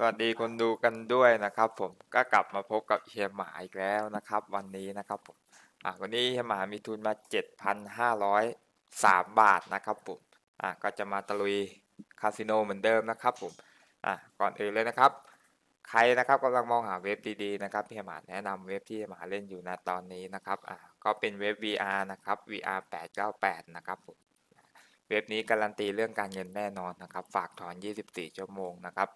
สวัสดีคนดูกันด้วยนะครับผมก็กลับมาพบกับเฮียหมาอีกแล้วนะครับ วันนี้นะครับผมอะวันนี้เฮียหมามีทุนมา 7,503 บาทนะครับผมอะก็จะมาตะลุยคาสิโนเหมือนเดิมนะครับผมอะก่อนอื่นเลยนะครับ ใครนะครับกำลังมองหาเว็บดีๆนะครับเฮียหมาแนะนำเว็บที่เฮียหมาเล่นอยู่นะตอนนี้นะครับอะก็เป็นเว็บ VR นะครับ VR 898นะครับผมเว็บนี้การันตีเรื่องการเงินแน่นอนนะครับ ฝากถอน 24 ชั่วโมงนะครับ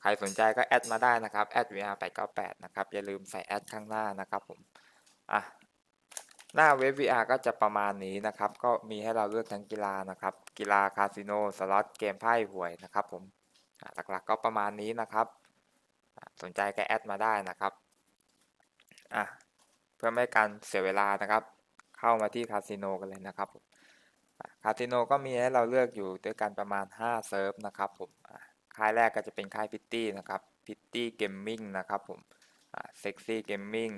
ใครสนใจก็แอดมาได้นะครับแอด VR 898นะครับอย่าลืมใส่แอดข้างหน้านะครับผมอะหน้าเว็บ VR ก็จะประมาณนี้นะครับ ก็มีให้เราเลือกทั้งกีฬานะครับ กีฬาคาสิโนสล็อตเกมไพ่หวยนะครับผมหลักๆก็ประมาณนี้นะครับ สนใจก็แอดมาได้นะครับอะเพื่อไม่ให้การเสียเวลานะครับ เข้ามาที่คาสิโนกันเลยนะครับคาสิโนก็มีให้เราเลือกอยู่ด้วยกันประมาณ 5 เซิร์ฟนะครับผมอะ ค่ายแรกก็จะเป็นค่ายพิตตี้นะครับพิตตี้เกมมิ่งนะครับผมเซ็กซี่เกมมิ่ง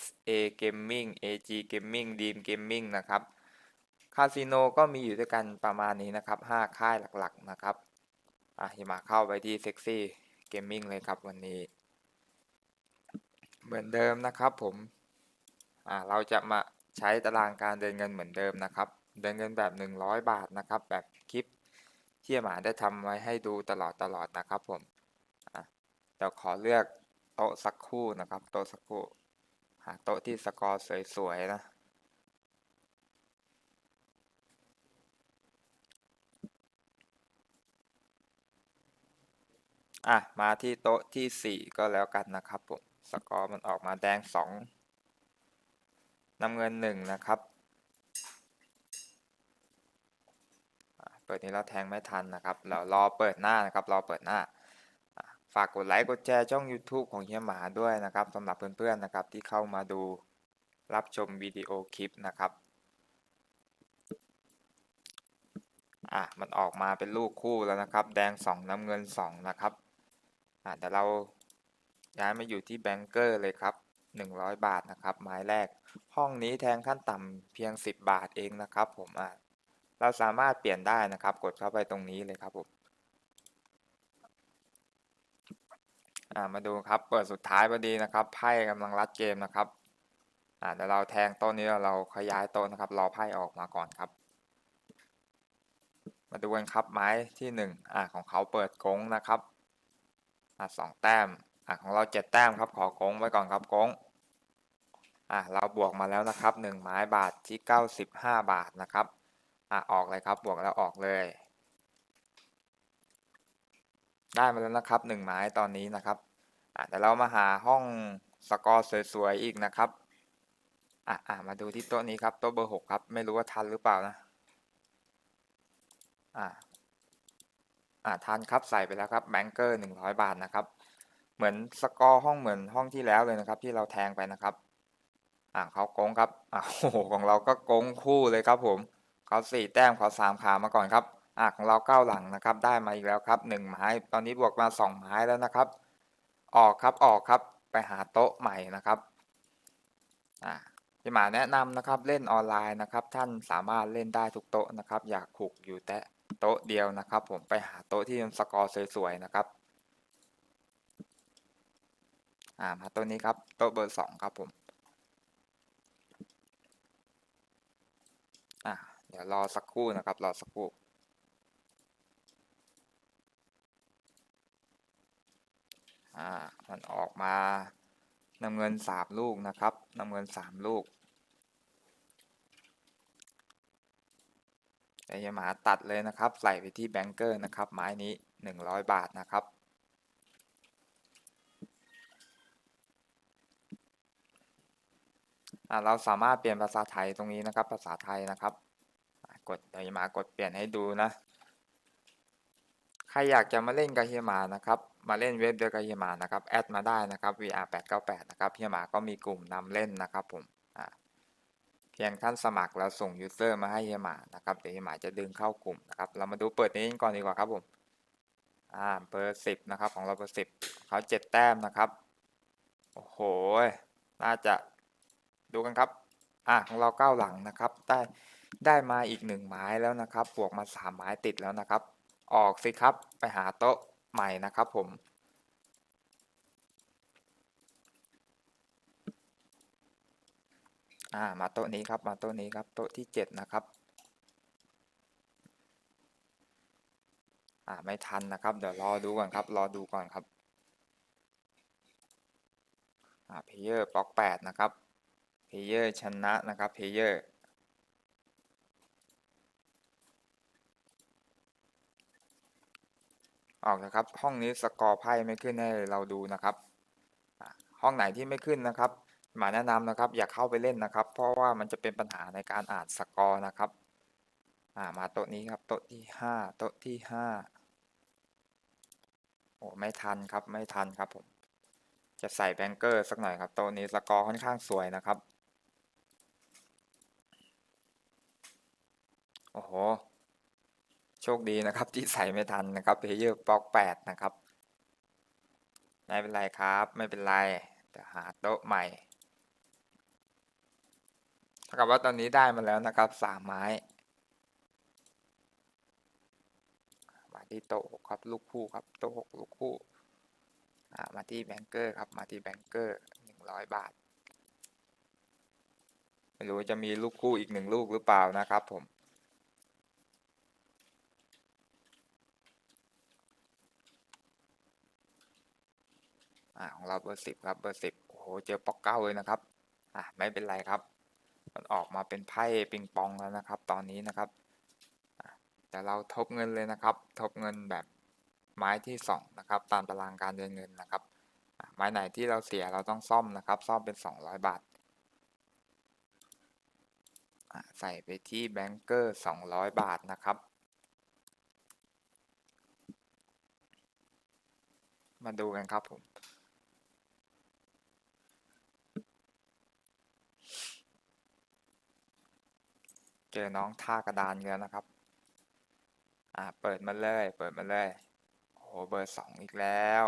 SA Gaming AG Gaming Dream Gaming นะครับคาสิโนก็มีอยู่ด้วยกันประมาณนี้นะครับ 5 ค่ายหลักๆนะครับอะมาเข้าไปที่ Sexy Gaming เลยครับวันนี้ เหมือนเดิมนะครับผมอะเราจะมาใช้ตารางการเดินเงินเหมือนเดิมนะครับ เดินเงินแบบ 100 บาทนะครับ แบบคลิป ที่หมาได้ทำไว้ให้ดูตลอดตลอดนะครับผมอะเดี๋ยวขอเลือกโต๊ะสักคู่นะครับ โต๊ะสักคู่ หาโต๊ะที่สกอร์สวยๆนะอะ มาที่โต๊ะที่ 4 ก็แล้วกันนะครับผม สกอร์มันออกมาแดง 2 น้ำเงิน 1 นะครับ เปิดนี้เราแทงไม่ทันนะครับเรารอเปิดหน้านะครับรอเปิดหน้า ฝากกดไลค์กดแชร์ช่อง YouTube ของเฮียหมาด้วยนะครับสำหรับเพื่อนๆนะครับที่เข้ามาดูรับชมวิดีโอคลิปนะครับอะมันออกมาเป็นลูกคู่แล้วนะครับ แดง 2 น้ำเงิน 2 นะครับอะเดี๋ยวเราย้ายมาอยู่ที่แบงเกอร์เลยครับ 100 บาทนะครับ ไม้แรก ห้องนี้แทงขั้นต่ำเพียง 10 บาทเองนะครับ ผมอะ เราสามารถเปลี่ยนได้นะครับ กดเข้าไปตรงนี้เลยครับผมมาดูครับ เปิดสุดท้ายพอดีนะครับ ไพ่กำลังรัดเกมนะครับเดี๋ยวเราแทงต๊ะนี้เราขยายต๊ะนะครับ รอไพ่ออกมาก่อนครับ มาดูกันครับไม้ที่หนึ่งอ่าของเขาเปิดกงนะครับสองแต้มอ่าของเราเจ็ดแต้มครับ ขอกงไว้ก่อนครับกงอ่าเราบวกมาแล้วนะครับหนึ่งไม้บาทที่เก้าสิบห้าบาทนะครับ อะออกเลยครับ บวกแล้วออกเลย ได้มาแล้วนะครับหนึ่งไม้ตอนนี้นะครับอะเดี๋ยวเรามาหาห้องสกอร์สวยๆอีกนะครับอะอะมาดูที่โต๊ะนี้ครับโต๊ะเบอร์หกครับ ไม่รู้ว่าทันหรือเปล่านะอะอะทันครับใส่ไปแล้วครับแบงเกอร์หนึ่งร้อยบาทนะครับ เหมือนสกอร์ห้องเหมือนห้องที่แล้วเลยนะครับ ที่เราแทงไปนะครับอะเขาโกงครับอะโอ้โหของเราก็โกงคู่เลยครับผม เขาสี่แต้มเขาสามขามาก่อนครับอะของเราเก้าหลังนะครับได้มาอีกแล้วครับหนึ่งไม้ตอนนี้บวกมาสองไม้แล้วนะครับ ออกครับออกครับไปหาโต๊ะใหม่นะครับอะที่หมาแนะนำนะครับเล่นออนไลน์นะครับ ท่านสามารถเล่นได้ทุกโต๊ะนะครับ อยากขุกอยู่แต่โต๊ะเดียวนะครับ ผมไปหาโต๊ะที่สกอร์สวยๆนะครับอ่ามาโต๊ะนี้ครับโต๊ะเบอร์สองครับผม อะ เดี๋ยวรอสักครู่นะครับ รอสักครู่ อ่า มันออกมานำเงินสามลูกนะครับนำเงินสามลูกแต่ยาหมาตัดเลยนะครับ ใส่ไปที่แบงเกอร์นะครับ ไม้นี้หนึ่งร้อยบาทนะครับอ่าเราสามารถเปลี่ยนภาษาไทยตรงนี้นะครับ ภาษาไทยนะครับ กดเดี๋ยมากดเปลี่ยนให้ดูนะ ใครอยากจะมาเล่นกับเฮียมานะครับ มาเล่นเว็บเดียวกับเฮียมานะครับ แอดมาได้นะครับ VR 898นะครับเฮียมาก็มีกลุ่มนำเล่นนะครับผมเพียงท่านสมัครแล้วส่งยูเซอร์มาให้เฮียมานะครับ เดี๋ยวเฮียมาจะดึงเข้ากลุ่มนะครับ เรามาดูเปิดนี้ก่อนดีกว่าครับผม อ่า เบอร์สิบนะครับของเราเบอร์สิบเขาเจ็ดแต้มนะครับ โอ้โห น่าจะดูกันครับ อ่าของเราเก้าหลังนะครับ ได้ ได้มาอีกหนึ่งไม้แล้วนะครับ บวกมาสามไม้ติดแล้วนะครับ ออกสิครับไปหาโต๊ะใหม่นะครับผม อ่ามาโต๊ะนี้ครับมาโต๊ะนี้ครับโต๊ะที่เจ็ดนะครับ อ่าไม่ทันนะครับ เดี๋ยวรอดูก่อนครับ รอดูก่อนครับ อ่าเพเยอร์บล็อกแปดนะครับเพเยอร์ชนะนะครับเพเยอร์ ออกนะครับ ห้องนี้สกอร์ไพ่ไม่ขึ้นให้เราดูนะครับ ห้องไหนที่ไม่ขึ้นนะครับ หมาแนะนำนะครับ อย่าเข้าไปเล่นนะครับ เพราะว่ามันจะเป็นปัญหาในการอ่านสกอร์นะครับมาโต๊ะนี้ครับ โต๊ะที่ห้าโต๊ะที่ห้าโอ้ไม่ทันครับไม่ทันครับผมจะใส่แบงเกอร์สักหน่อยครับโต๊ะนี้สกอร์ค่อนข้างสวยนะครับโอ้โห โชคดีนะครับที่ใส่ไม่ทันนะครับเพเยอร์บล็อกแปดนะครับ ไม่เป็นไรครับ ไม่เป็นไรเดี๋ยวหาโต๊ะใหม่เท่ากับว่าตอนนี้ได้มาแล้วนะครับสามไม้ มาที่โต๊ะหกครับลูกคู่ครับโต๊ะหกลูกคู่มาที่แบงเกอร์ครับมาที่แบงเกอร์หนึ่งร้อยบาท ไม่รู้จะมีลูกคู่อีกหนึ่งลูกหรือเปล่านะครับผม อ่าของเราเบอร์สิบครับเบอร์สิบโอ้โหเจอป๊อกเก้าเลยนะครับอ่าไม่เป็นไรครับ มันออกมาเป็นไพ่ปิงปองแล้วนะครับ ตอนนี้นะครับแต่เราทบเงินเลยนะครับ ทบเงินแบบไม้ที่สองนะครับ ตามตารางการเดินเงินนะครับไม้ไหนที่เราเสียเราต้องซ่อมนะครับ ซ่อมเป็นสองร้อยบาทใส่ไปที่แบงเกอร์สองร้อยบาทนะครับมาดูกันครับผม จอน้องท่ากระดานเงินนะครับ อ่า เปิดมาเลย เปิดมาเลย โอ้โหเบอร์สองอีกแล้ว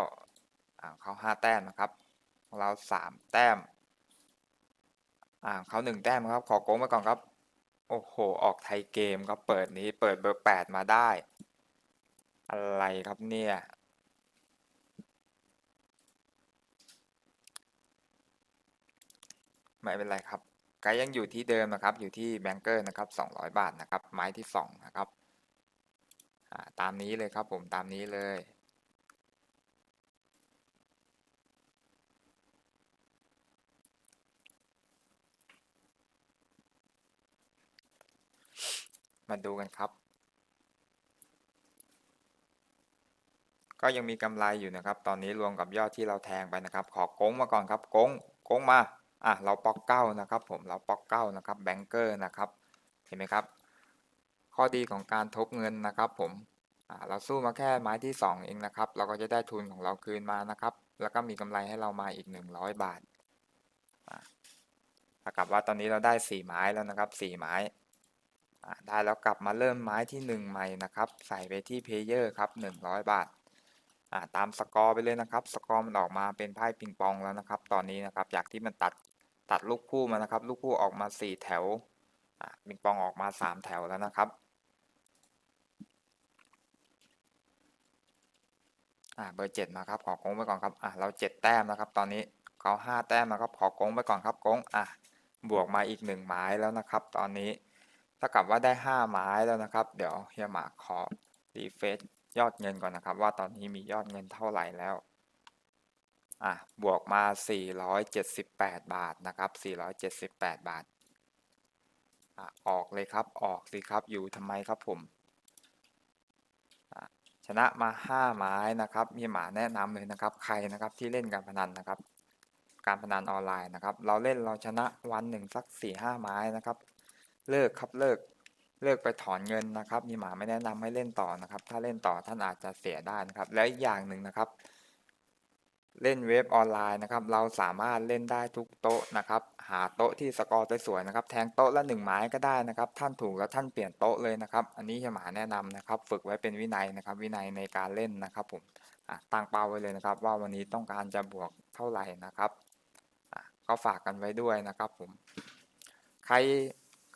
อ่าเขาห้าแต้มนะครับ เราสามแต้ม อ่าเขาหนึ่งแต้มครับ ขอโกงไปก่อนครับ โอ้โห ออกไทยเกมครับ เปิดนี้ เปิดเบอร์แปดมาได้ อะไรครับเนี่ย ไม่เป็นไรครับ ไกด์ยังอยู่ที่เดิมนะครับ อยู่ที่แบงเกอร์นะครับสองร้อยบาทนะครับ ไม้ที่สองนะครับาตามนี้เลยครับผมตามนี้เลยมาดูกันครับ ก็ยังมีกำไรอยู่นะครับ ตอนนี้รวมกับยอดที่เราแทงไปนะครับ ขอโก้งมาก่อนครับโก้งโก้งมา อะเราป๊อกเก้านะครับผมเราป๊อกเก้านะครับแบงเกอร์นะครับเห็นไหมครับ ข้อดีของการทบเงินนะครับผมอ่าเราสู้มาแค่ไม้ที่สองเองนะครับ เราก็จะได้ทุนของเราคืนมานะครับ แล้วก็มีกำไรให้เรามาอีกหนึ่งร้อยบาทอ่าถ้ากับว่าตอนนี้เราได้สี่ไม้แล้วนะครับสี่ไม้ได้แล้วกลับมาเริ่มไม้ที่หนึ่งใหม่นะครับ ใส่ไปที่เพเยอร์ครับหนึ่งร้อยบาทตามสกอร์ไปเลยนะครับ สกอร์มันออกมาเป็นไพ่ปิงปองแล้วนะครับ ตอนนี้นะครับจากที่มันตัด ตัดลูกคู่มานะครับ ลูกคู่ออกมาสี่แถวปิงปองออกมาสามแถวแล้วนะครับเบอร์เจ็ดมาครับขอโค้งไปก่อนครับอ่าเราเจ็ดแต้มนะครับ ตอนนี้เขาห้าแต้มนะครับขอโค้งไปก่อนครับโค้งอ่าบวกมาอีกหนึ่งไม้แล้วนะครับ ตอนนี้ถ้ากับว่าได้ห้าไม้แล้วนะครับ เดี๋ยวเฮียหมาขอรีเฟซยอดเงินก่อนนะครับ ว่าตอนนี้มียอดเงินเท่าไหร่แล้ว อะบวกมา 478 บาทนะครับ 478 บาทอะออกเลยครับออกสิครับอยู่ทำไมครับผมชนะมา 5 ไม้นะครับ มีหมาแนะนำเลยนะครับ ใครนะครับที่เล่นการพนันนะครับ การพนันออนไลน์นะครับ เราเล่นเราชนะวันหนึ่งสัก 4-5 ไม้นะครับ เลิกครับเลิกเลิกไปถอนเงินนะครับ มีหมาไม่แนะนำให้เล่นต่อนะครับ ถ้าเล่นต่อท่านอาจจะเสียได้นะครับ และอีกอย่างหนึ่งนะครับ เล่นเว็บออนไลน์นะครับ เราสามารถเล่นได้ทุกโต๊ะนะครับ หาโต๊ะที่สกอร์สวยๆนะครับ แทงโต๊ะละหนึ่งไม้ก็ได้นะครับ ท่านถูกแล้วท่านเปลี่ยนโต๊ะเลยนะครับ อันนี้เฮียหมาแนะนำนะครับ ฝึกไว้เป็นวินัยนะครับ วินัยในการเล่นนะครับ ผมตั้งเป้าไว้เลยนะครับ ว่าวันนี้ต้องการจะบวกเท่าไหร่นะครับก็ฝากกันไว้ด้วยนะครับผม ใคร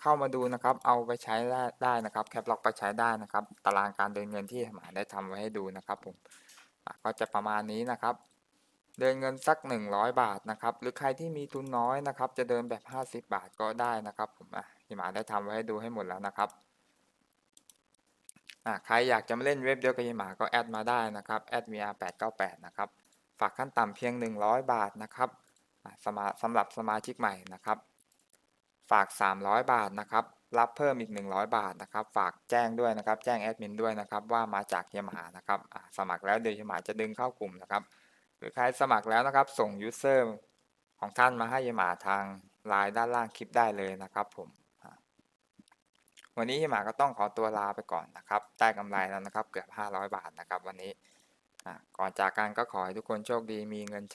เข้ามาดูนะครับ เอาไปใช้ได้นะครับ แคปล็อกไปใช้ได้นะครับ ตารางการเดินเงินที่หมาได้ทำไว้ให้ดูนะครับ ผมก็จะประมาณนี้นะครับ เดินเงินสัก 100 บาทนะครับ หรือใครที่มีทุนน้อยนะครับ จะเดินแบบ 50 บาทก็ได้นะครับ ผมอะพี่หมาได้ทำไว้ให้ดูให้หมดแล้วนะครับอะใครอยากจะมาเล่นเว็บเดียวกับพี่หมาก็แอดมาได้นะครับแอด VR 898นะครับ ฝากขั้นต่ำเพียง 100 บาทนะครับสมาสำหรับสมาชิกใหม่นะครับ ฝาก 300 บาทนะครับ รับเพิ่มอีก 100 บาทนะครับ ฝากแจ้งด้วยนะครับ แจ้งแอดมินด้วยนะครับ ว่ามาจากเฮียหมานะครับสมัครแล้วเดี๋ยวเฮียหมาจะดึงเข้ากลุ่มนะครับ รือใครสมัครแล้วนะครับ ส่งยูเซอร์ของท่านมาให้ยหมาทางไลน์ด้านล่างคลิปได้เลยนะครับผมวันนี้เฮียหมาก็ต้องขอตัวลาไปก่อนนะครับได้กำไรแล้วนะครับ เกือบ 500 บาทนะครับ วันนี้ก่อนจากกันก็ขอให้ทุกคนโชคดีมีเงิน